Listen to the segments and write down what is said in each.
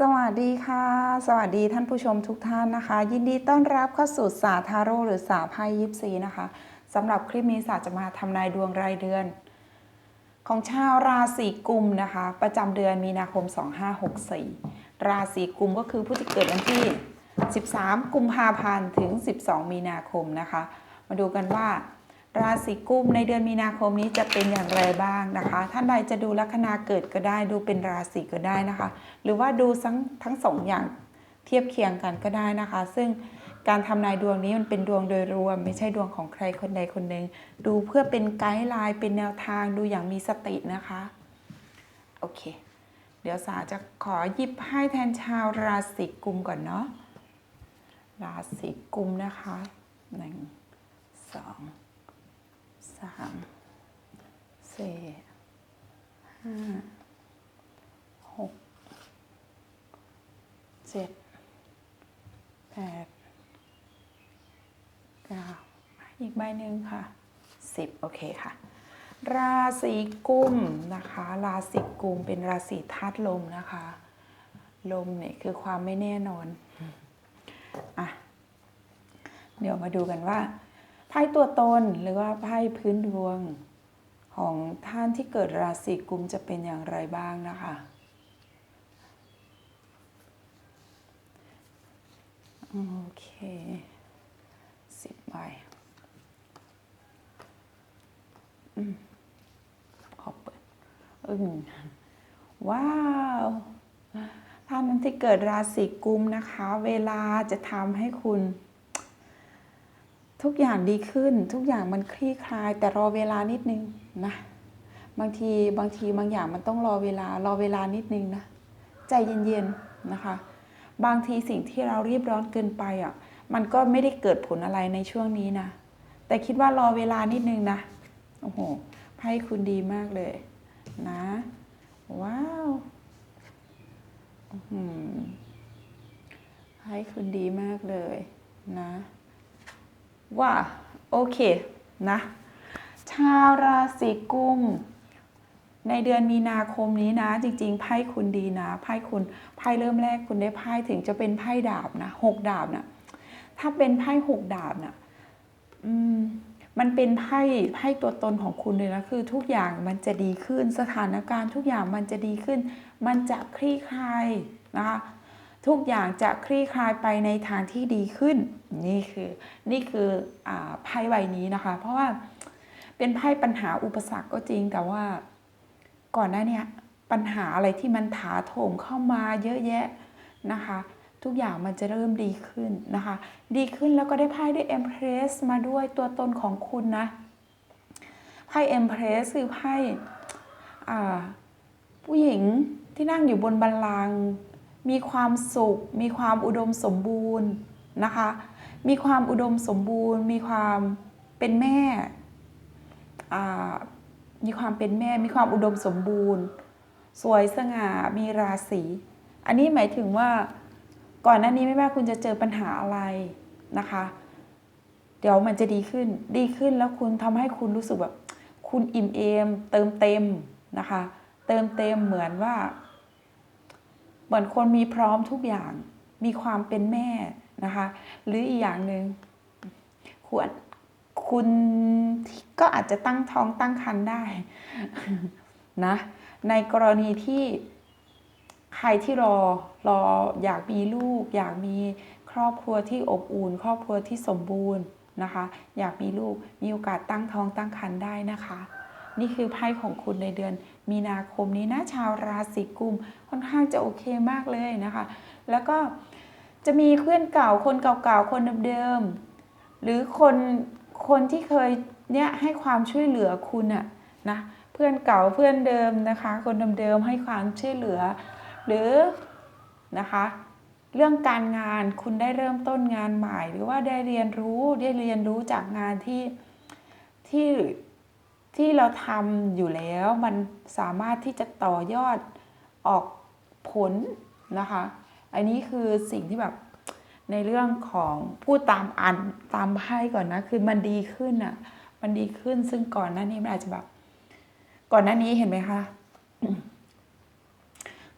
สวัสดีค่ะ สวัสดีท่านผู้ชมทุกท่านนะคะ ยินดีต้อนรับเข้าสู่ศาสตร์ทาโร่หรือศาสตร์ไพ่ยิปซีนะคะสำหรับคลิปนี้ศาสตร์จะมาทำนายดวงรายเดือน ของชาวราศีกุมนะคะ ประจำเดือนมีนาคม 2564 ราศีกุมก็คือผู้ที่เกิดวันที่ 13 กุมภาพันธ์ถึง 12 มีนาคมนะคะ มาดูกันว่า ราศีกุมในเดือนมีนาคมนี้จะเป็นอย่างไรบ้างนะคะ ท่านใดจะดูลัคนาเกิดก็ได้ดูเป็นราศีก็ได้นะคะ หรือว่าดูทั้งทั้งสองอย่างเทียบเคียงกันก็ได้นะคะ ซึ่งการทำนายดวงนี้มันเป็นดวงโดยรวม ไม่ใช่ดวงของใครคนใดคนหนึ่งดูเพื่อเป็นไกด์ไลน์เป็นแนวทางดูอย่างมีสตินะคะโอเค เดี๋ยวสาจะขอหยิบให้แทนชาวราศีกุมก่อนเนาะราศีกุมนะคะหนึ่งสองามสี่ห้าหกเจ็ดแปดเก้าอีกใบหนึ่งค่ะสิบโอเคค่ะ ราศีกุมนะคะ ราศีกุมเป็นราศีธาตุลมนะคะ ลมเนี่ยคือความไม่แน่นอนอะเดี๋ยวมาดูกันว่า ไพ่ตัวตนหรือว่าไพ่พื้นดวงของท่านที่เกิดราศีกุมจะเป็นอย่างไรบ้างนะคะ โอเคสิบใบอืมขอเปิดอืมว้าว ท่านนั้นที่เกิดราศีกุมนะคะ เวลาจะทำให้คุณ ทุกอย่างดีขึ้น ทุกอย่างมันคลี่คลาย แต่รอเวลานิดนึงนะ บางทีบางทีบางอย่างมันต้องรอเวลารอเวลานิดนึงนะ ใจเย็นๆนะคะ บางทีสิ่งที่เรารีบร้อนเกินไปอะมันก็ไม่ได้เกิดผลอะไรในช่วงนี้นะ แต่คิดว่ารอเวลานิดนึงนะ โอ้โหไพ่คุณดีมากเลยนะ ว้าวไพ่คุณดีมากเลยนะ ว่าโอเคนะชาวราศีกุมในเดือนมีนาคมนี้นะ จริง ๆ ไพ่คุณดีนะ ไพ่คุณไพ่เริ่มแรกคุณได้ไพ่ถึงจะเป็นไพ่ดาบนะหกดาบนะถ้าเป็นไพ่หกดาบนะอืมมันเป็นไพ่ไพ่ตัวตนของคุณเลยนะคือทุกอย่างมันจะดีขึ้นสถานการณ์ทุกอย่างมันจะดีขึ้น มันจะคลี่คลายนะคะ ทุกอย่างจะคลี่คลายไปในทางที่ดีขึ้น นี่คือนี่คืออไพ่ใบนี้นะคะ เพราะว่าเป็นไพ่ปัญหาอุปสรรคก็จริง แต่ว่าก่อนหน้านี้ปัญหาอะไรที่มันถาโถมเข้ามาเยอะแยะนะคะ ทุกอย่างมันจะเริ่มดีขึ้นนะคะ ดีขึ้นแล้วก็ได้ไพ่ด้วย Empress มาด้วยตัวตนของคุณนะไพ่ Empress คือไพ่ผู้หญิงที่นั่งอยู่บนบัลลังก์ มีความสุข มีความอุดมสมบูรณ์นะคะ มีความอุดมสมบูรณ์ มีความเป็นแม่ มีความเป็นแม่ มีความอุดมสมบูรณ์ สวยสง่า มีราศี อันนี้หมายถึงว่าก่อนหน้านี้ไม่ว่าคุณจะเจอปัญหาอะไรนะคะ เดี๋ยวมันจะดีขึ้น ดีขึ้นแล้วคุณทำให้คุณรู้สึกแบบคุณอิ่มเอม เติมเต็มนะคะ เติมเต็มเหมือนว่า มือนคนมีพร้อมทุกอย่างมีความเป็นแม่นะคะ หรืออีกอย่างหนึ่งควรคุณก็อาจจะตั้งท้องตั้งครรภ์ได้นะในกรณีที่ใครที่รอรออยากมีลูก อยากมีครอบครัวที่อบอุ่นครอบครัวที่สมบูรณ์นะคะ อยากมีลูกมีโอกาสตั้งท้องตั้งครรภ์ได้นะคะ นี่คือไพ่ของคุณในเดือน มีนาคมนี้นะชาวราศีกุมค่อนข้างจะโอเคมากเลยนะคะ แล้วก็จะมีเพื่อนเก่าคนเก่าๆคนเดิมๆหรือคนคนที่เคยเนี่ยให้ความช่วยเหลือคุณอะนะเพื่อนเก่าเพื่อนเดิมนะคะ คนเดิมๆให้ความช่วยเหลือ หรือนะคะเรื่องการงานคุณได้เริ่มต้นงานใหม่ หรือว่าได้เรียนรู้ได้เรียนรู้จากงานที่ที่ ที่เราทำอยู่แล้วมันสามารถที่จะต่อยอดออกผลนะคะ อันนี้คือสิ่งที่แบบในเรื่องของพูดตามอันตามไพ่ก่อนนะคือมันดีขึ้นอะ่ะ มันดีขึ้นซึ่งก่อนหน้านี้มันอาจจะแบบ ก่อนหน้านี้เห็นไหมคะ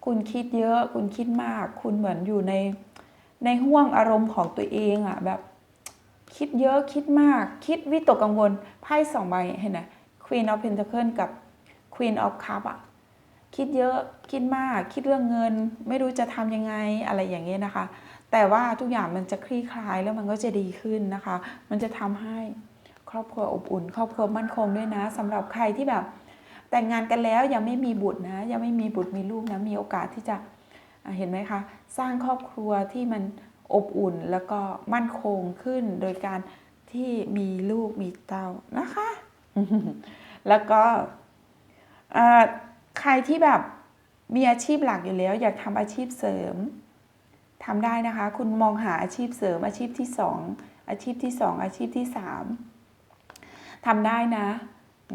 คุณคิดเยอะ คุณคิดมาก คุณเหมือนอยู่ในในห่วงอารมณ์ของตัวเองอะแบบ คิดเยอะคิดมาก คิดวิตกกังวลไพ่สองใบเห็นไหม Queen of Pentacle กับ Queen of Cup อะคิดเยอะคิดมากคิดเรื่องเงิน ไม่รู้จะทำยังไงอะไรอย่างเงี้ยนะคะ แต่ว่าทุกอย่างมันจะคลี่คลายแล้วมันก็จะดีขึ้นนะคะ มันจะทำให้ครอบครัวอบอุ่น ครอบครัวมั่นคงด้วยนะสำหรับใครที่แบบแต่งงานกันแล้วยังไม่มีบุตรนะ ยังไม่มีบุตรมีลูกนะ มีโอกาสที่จะอะเห็นไหมคะ สร้างครอบครัวที่มันอบอุ่นแล้วก็มั่นคงขึ้นโดยการที่มีลูกมีเต้านะคะ แล้วก็ใครที่แบบมีอาชีพหลักอยู่แล้ว อยากทำอาชีพเสริมทำได้นะคะ คุณมองหาอาชีพเสริม อาชีพที่สองอาชีพที่สองอาชีพที่สามทำได้นะ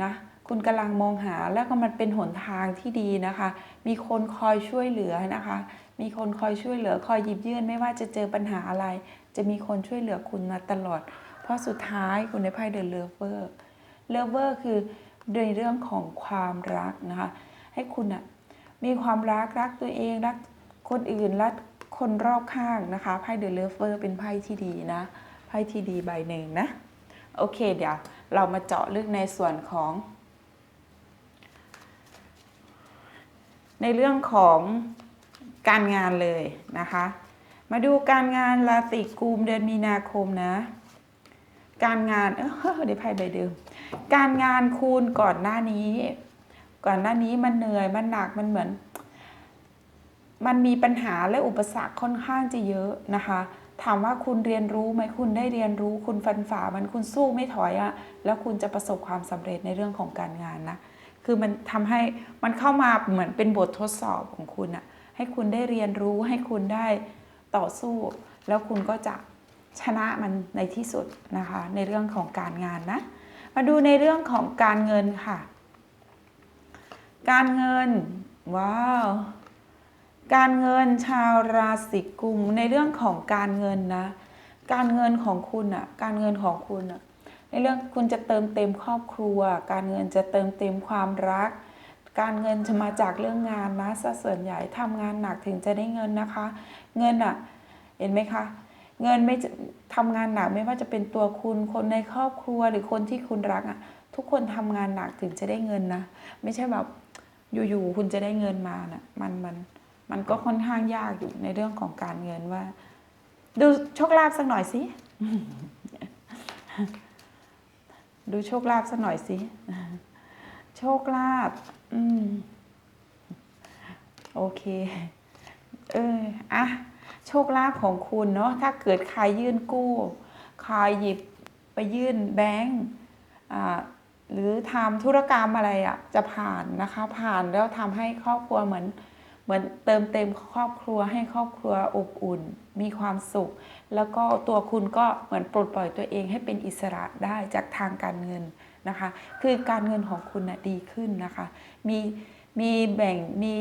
นะคุณกำลังมองหาแล้วก็มันเป็นหนทางที่ดีนะคะ มีคนคอยช่วยเหลือนะคะ มีคนคอยช่วยเหลือ คอยหยิบยื่นไม่ว่าจะเจอปัญหาอะไร จะมีคนช่วยเหลือคุณมาตลอด เพราะสุดท้ายคุณได้ไพ่เดอะเลเวอร์ เลเวอร์คือในเรื่องของความรักนะคะ ให้คุณอะมีความรักรักตัวเองรักคนอื่นรักคนรอบข้างนะคะไพ่เดอะเลเวอร์เป็นไพ่ที่ดีนะไพ่ที่ดีใบหนึ่งนะ โอเคเดี๋ยวเรามาเจาะลึกในส่วนของ ในเรื่องของการงานเลยนะคะ มาดูการงานราศีกุมเดือนมีนาคมนะ การงานเออเดี๋ยวไพ่ใบเดิม การงานคุณก่อนหน้านี้ ก่อนหน้านี้มันเหนื่อยมันหนักมันเหมือน มันมีปัญหาและอุปสรรคค่อนข้างจะเยอะนะคะ ถามว่าคุณเรียนรู้ไหมคุณได้เรียนรู้คุณฟันฝ่ามันคุณสู้ไม่ถอยอะแล้วคุณจะประสบความสำเร็จในเรื่องของการงานนะคือมันทำให้มันเข้ามาเหมือนเป็นบททดสอบของคุณอะให้คุณได้เรียนรู้ให้คุณได้ต่อสู้ แล้วคุณก็จะ ชนะมันในที่สุดนะคะ ในเรื่องของการงานนะ มาดูในเรื่องของการเงินค่ะ การเงินว้าวการเงินชาวราศีกุมในเรื่องของการเงินนะ การเงินของคุณอะการเงินของคุณอะในเรื่องคุณจะเติมเต็มครอบครัว การเงินจะเติมเต็มความรัก การเงินจะมาจากเรื่องงานนะซะส่วนใหญ่ทำงานหนักถึงจะได้เงินนะคะ เงินอะเห็นไหมคะ เงินไม่ทำงานหนักไม่ว่าจะเป็นตัวคุณคนในครอบครัวหรือคนที่คุณรักอะทุกคนทำงานหนักถึงจะได้เงินนะ ไม่ใช่แบบอยู่ๆคุณจะได้เงินมานะมันมันมันก็ค่อนข้างยากอยู่ในเรื่องของการเงินว่า ดูโชคลาภสักหน่อยสิดูโชคลาภสักหน่อยสิโชคลาภอืมโอเค เอออะ โชคลาภของคุณเนาะถ้าเกิดใครยื่นกู้ใครหยิบไปยื่นแบงก์หรือทำธุรกรรมอะไรอะ่ะจะผ่านนะคะผ่านแล้วทำให้ครอบครัวเหมือนเหมือนเติมเต็มครอบครัวให้ครอบครัวอบอุ่น มีความสุข แล้วก็ตัวคุณก็เหมือนปลดปล่อยตัวเองให้เป็นอิสระได้จากทางการเงินนะคะ คือการเงินของคุณนะดีขึ้นนะคะ มีมีแบ่งมี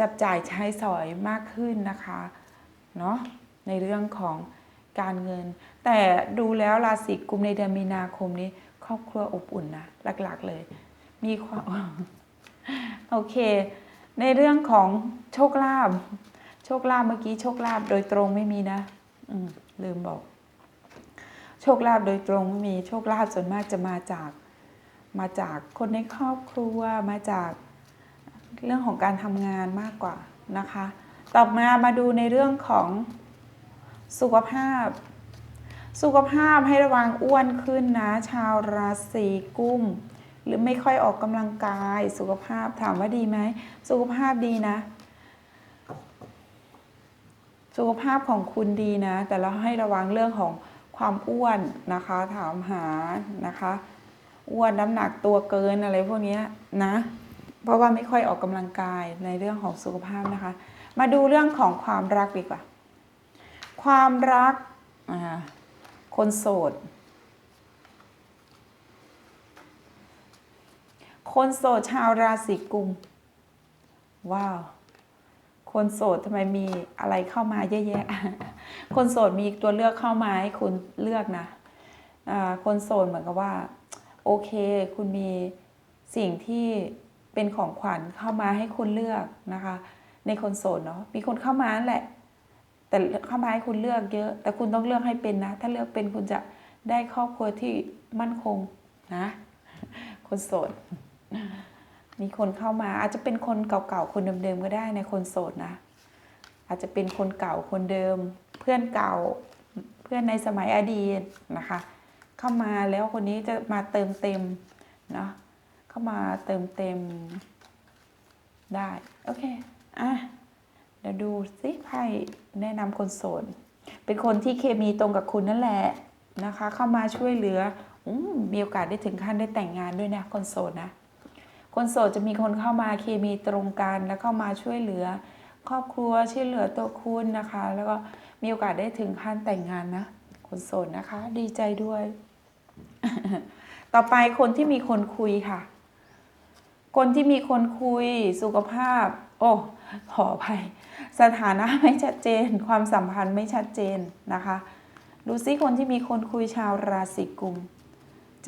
จับจ่ายใช้สอยมากขึ้นนะคะ เนาะในเรื่องของการเงิน แต่ดูแล้วราศีกุมในเดือนมีนาคมนี้ ครอบครัวอบอุ่นนะหลักๆเลย มีความโอเค ในเรื่องของโชคลาภโชคลาภเมื่อกี้โชคลาภโดยตรงไม่มีนะอืลืมบอก โชคลาภโดยตรงไม่มีโชคลาภส่วนมากจะมาจากมาจากคนในครอบครัวมาจากเรื่องของการทำงานมากกว่านะคะ ต่อมามาดูในเรื่องของสุขภาพ สุขภาพให้ระวังอ้วนขึ้นนะ ชาวราศีกุมหรือไม่ค่อยออกกำลังกาย สุขภาพถามว่าดีไหม สุขภาพดีนะ สุขภาพของคุณดีนะ แต่เราให้ระวังเรื่องของความอ้วนนะคะ ถามหานะคะ อ้วนน้ำหนักตัวเกินอะไรพวกนี้นะ เพราะว่าไม่ค่อยออกกำลังกายในเรื่องของสุขภาพนะคะ มาดูเรื่องของความรักดีกว่า ความรักคนโสด คนโสดชาวราศีกุม ว้าว คนโสดทำไมมีอะไรเข้ามาเยอะแยะ คนโสดมีตัวเลือกเข้ามาให้คุณเลือกนะคนโสดเหมือนกับว่า โอเค คุณมีสิ่งที่เป็นของขวัญเข้ามาให้คุณเลือกนะคะ ในคนโสดเนาะมีคนเข้ามาแหละ แต่เข้ามาให้คุณเลือกเยอะ แต่คุณต้องเลือกให้เป็นนะ ถ้าเลือกเป็นคุณจะได้ครอบครัวที่มั่นคงนะ คนโสด มีคนเข้ามาอาจจะเป็นคนเก่าๆคนเดิมๆก็ได้ในคนโสดนะ อาจจะเป็นคนเก่าคนเดิม เพื่อนเก่าเพื่อนในสมัยอดีตนะคะ เข้ามาแล้วคนนี้จะมาเติมเต็มเนาะเข้ามาเติมเต็มได้ โอเค อะเดี๋ยวดูสิไพ่แนะนำคนโสด เป็นคนที่เคมีตรงกับคุณนั่นแหละนะคะ เข้ามาช่วยเหลืออมมีโอกาสได้ถึงขั้นได้แต่งงานด้วยนะคนโสดนะ คนโสดจะมีคนเข้ามาเคมีตรงกันแล้วเข้ามาช่วยเหลือ ครอบครัวช่วยเหลือตัวคุณนะคะ แล้วก็มีโอกาสได้ถึงขั้นแต่งงานนะ คนโสดนะคะ ดีใจด้วย ต่อไปคนที่มีคนคุยค่ะ คนที่มีคนคุยสุขภาพ โอ้ขออภัย สถานะไม่ชัดเจน ความสัมพันธ์ไม่ชัดเจนนะคะ ดูซิคนที่มีคนคุยชาวราศีกุม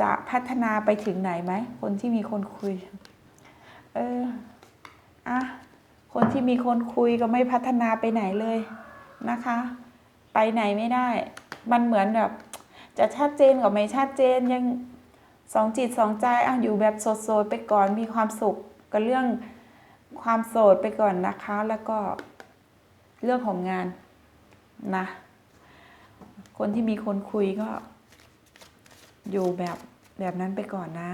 จะพัฒนาไปถึงไหนไหม คนที่มีคนคุย เอออะคนที่มีคนคุยก็ไม่พัฒนาไปไหนเลยนะคะ ไปไหนไม่ได้ มันเหมือนแบบ จะชัดเจนกับไม่ชัดเจนยังสองจิตสองใจอะอยู่แบบโสดๆไปก่อนมีความสุขกับเรื่อง ความโสดไปก่อนนะคะ แล้วก็เรื่องของงานนะ คนที่มีคนคุยก็ อยู่แบบแบบนั้นไปก่อนนะ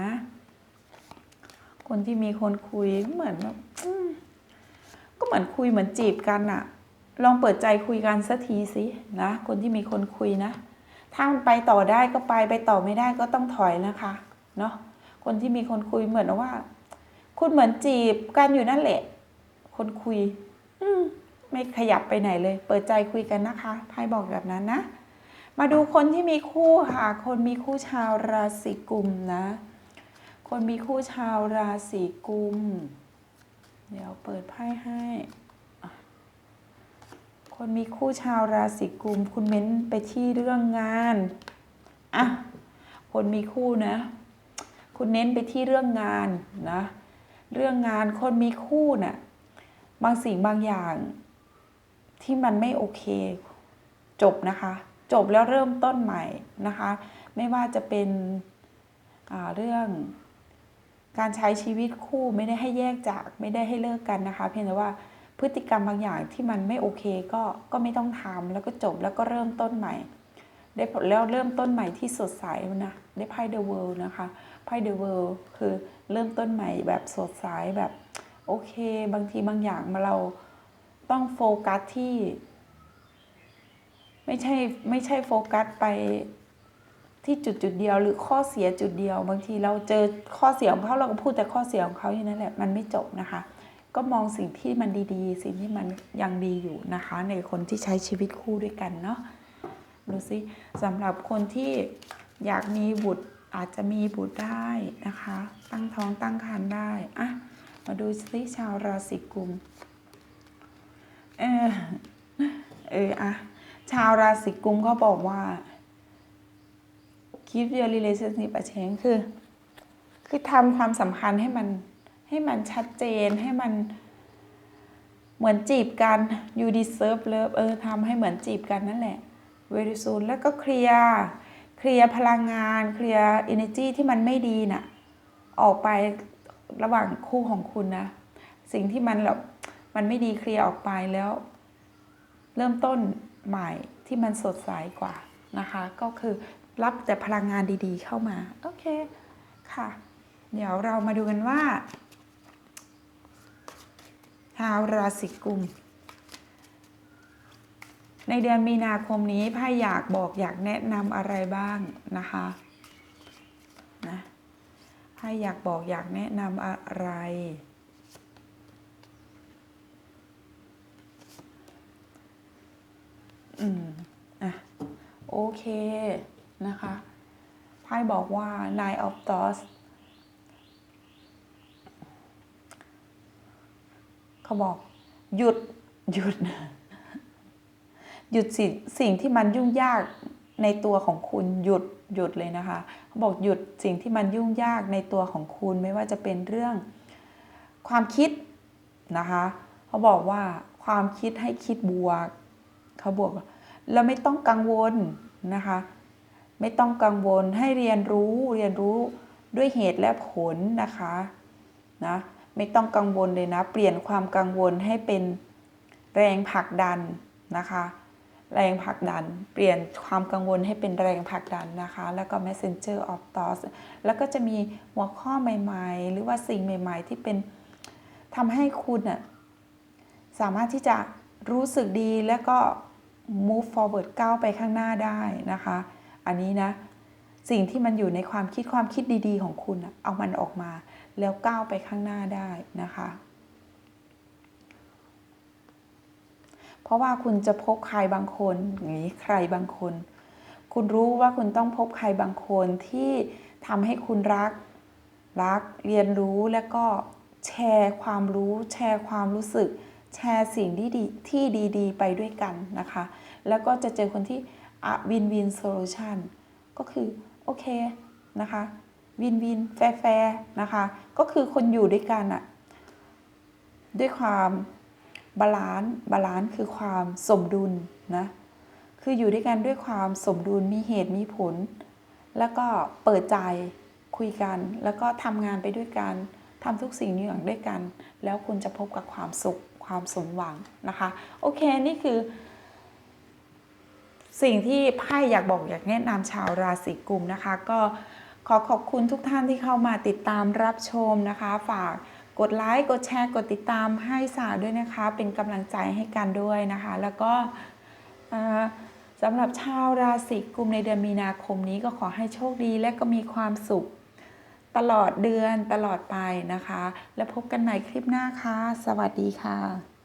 คนที่มีคนคุยเหมือนแบบก็เหมือนคุยเหมือนจีบกันอะลองเปิดใจคุยกันสักทีสินะคนที่มีคนคุยนะ ถ้ามันไปต่อได้ก็ไปไปต่อไม่ได้ก็ต้องถอยนะคะ เนาะคนที่มีคนคุยเหมือนว่า คุณเหมือนจีบกันอยู่นั่นแหละ คนคุย อืมไม่ขยับไปไหนเลย เปิดใจคุยกันนะคะไพ่บอกแบบนั้นนะ มาดูคนที่มีคู่ค่ะ คนมีคู่ชาวราศีกุมนะ คนมีคู่ชาวราศีกุม เดี๋ยวเปิดไพ่ให้ คนมีคู่ชาวราศีกุม คุณเม้นไปที่เรื่องงาน อะ คนมีคู่นะ คุณเน้นไปที่เรื่องงานนะ เรื่องงานคนมีคู่น่ะบางสิ่งบางอย่าง ที่มันไม่โอเค จบนะคะ จบแล้วเริ่มต้นใหม่นะคะ ไม่ว่าจะเป็นเรื่องการใช้ชีวิตคู่ไม่ได้ให้แยกจากไม่ได้ให้เลิกกันนะคะ เพียงแต่ว่าพฤติกรรมบางอย่างที่มันไม่โอเคก็ก็ไม่ต้องทำแล้วก็จบแล้วก็เริ่มต้นใหม่ ได้ผลแล้วเริ่มต้นใหม่ที่สดใสนะได้ไพ่ The World นะคะ ไพ่ The World คือเริ่มต้นใหม่แบบสดใสแบบโอเค บางทีบางอย่างมาเราต้องโฟกัสที่ ไม่ใช่ไม่ใช่โฟกัสไปที่จุดจุดเดียวหรือข้อเสียจุดเดียว บางทีเราเจอข้อเสียของเขาเราก็พูดแต่ข้อเสียของเขาอย่างนั้นแหละมันไม่จบนะคะ ก็มองสิ่งที่มันดีๆ สิ่งที่มันยังดีอยู่นะคะ ในคนที่ใช้ชีวิตคู่ด้วยกันเนาะดูสิสำหรับคนที่อยากมีบุตร อาจจะมีบุตรได้นะคะ ตั้งท้องตั้งครรภ์ได้อะมาดูสิชาวราศีกุมเออเอออะชาวราศีกุมก็บอกว่า keep your relationship a change คือ คือทำความสัมพันธ์ให้มันให้มันชัดเจนให้มันเหมือนจีบกัน you deserve love เออทำให้เหมือนจีบกันนั่นแหละ very soon แล้วก็เคลียร์ เคลียร์พลังงาน เคลียร์ energy ที่มันไม่ดีน่ะ ออกไประหว่างคู่ของคุณนะ สิ่งที่มันแบบมันไม่ดีเคลียร์ออกไปแล้ว เริ่มต้นใหม่ที่มันสดใสกว่านะคะ ก็คือรับแต่พลังงานดีๆเข้ามา โอเคค่ะ เดี๋ยวเรามาดูกันว่าชาวราศีกุม ในเดือนมีนาคมนี้ไพ่อยากบอกอยากแนะนำอะไรบ้างนะคะนะไพ่อยากบอกอยากแนะนำอะไร อืมอะโอเคนะคะไพ่บอกว่า Nine of Thoughts เขาบอกหยุดหยุด หยุดสิ่งสิ่งที่มันยุ่งยากในตัวของคุณหยุดหยุดเลยนะคะเขาบอกหยุดสิ่งที่มันยุ่งยากในตัวของคุณไม่ว่าจะเป็นเรื่องความคิดนะคะเขาบอกว่าความคิดให้คิดบวกเขาบอกว่าแล้วไม่ต้องกังวลนะคะไม่ต้องกังวลให้เรียนรู้เรียนรู้ด้วยเหตุและผลนะคะนะไม่ต้องกังวลเลยนะ เปลี่ยนความกังวลให้เป็นแรงผลักดันนะคะ แรงผลักดัน เปลี่ยนความกังวลให้เป็นแรงผลักดันนะคะ แล้วก็ messenger of thoughts แล้วก็จะมีหัวข้อใหม่ ๆ หรือว่าสิ่งใหม่ ๆ ที่เป็นทำให้คุณน่ะสามารถที่จะรู้สึกดีแล้วก็ move forward ก้าวไปข้างหน้าได้นะคะ อันนี้นะ สิ่งที่มันอยู่ในความคิดความคิดดีๆ ของคุณ เอามันออกมา แล้วก้าวไปข้างหน้าได้นะคะ เพราะว่าคุณจะพบใครบางคนอย่างนี้ใครบางคน คุณรู้ว่าคุณต้องพบใครบางคนที่ทำให้คุณรักรักเรียนรู้แล้วก็แชร์ความรู้ แชร์ความรู้สึก แชร์สิ่งที่ดีที่ดีๆ ไปด้วยกันนะคะ แล้วก็จะเจอคนที่วินวินโซลูชันก็คือโอเคนะคะวินวินแฟร์แฟร์นะคะ ก็คือคนอยู่ด้วยกันอะด้วยความ บาลานซ์บาลานซ์คือความสมดุลนะคืออยู่ด้วยกันด้วยความสมดุลมีเหตุมีผล แล้วก็เปิดใจคุยกัน แล้วก็ทำงานไปด้วยกันทำทุกสิ่งอย่างด้วยกัน แล้วคุณจะพบกับความสุขความสมหวังนะคะ โอเคนี่คือ สิ่งที่ไพ่อยากบอกอยากแนะนำชาวราศีกุมนะคะ ก็ขอขอบคุณทุกท่านที่เข้ามาติดตามรับชมนะคะ ฝาก กดไลค์กดแชร์กดติดตามให้สาวด้วยนะคะ เป็นกำลังใจให้กันด้วยนะคะ แล้วก็สำหรับชาวราศีกุมในเดือนมีนาคมนี้ก็ขอให้โชคดีและก็มีความสุขตลอดเดือนตลอดไปนะคะ แล้วพบกันใหม่คลิปหน้าค่ะ สวัสดีค่ะ